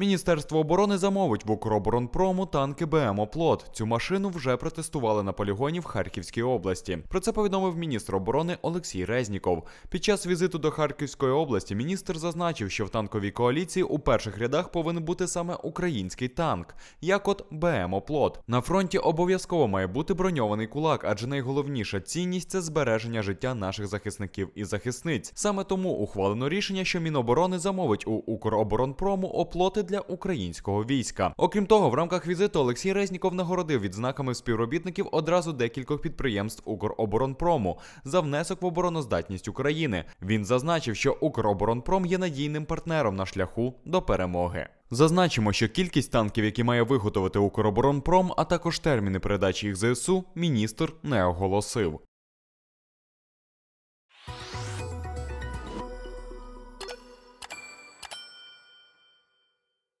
Міністерство оборони замовить в Укроборонпрому танки БМ «Оплот». Цю машину вже протестували на полігоні в Харківській області. Про це повідомив міністр оборони Олексій Резніков. Під час візиту до Харківської області міністр зазначив, що в танковій коаліції у перших рядах повинен бути саме український танк, як от БМ «Оплот». На фронті обов'язково має бути броньований кулак, адже найголовніша цінність це збереження життя наших захисників і захисниць. Саме тому ухвалено рішення, що Міноборони замовить у Укроборонпрому оплоти для українського війська. Окрім того, в рамках візиту Олексій Резніков нагородив відзнаками співробітників одразу декількох підприємств Укроборонпрому за внесок в обороноздатність України. Він зазначив, що Укроборонпром є надійним партнером на шляху до перемоги. Зазначимо, що кількість танків, які має виготовити Укроборонпром, а також терміни передачі їх ЗСУ, міністр не оголосив.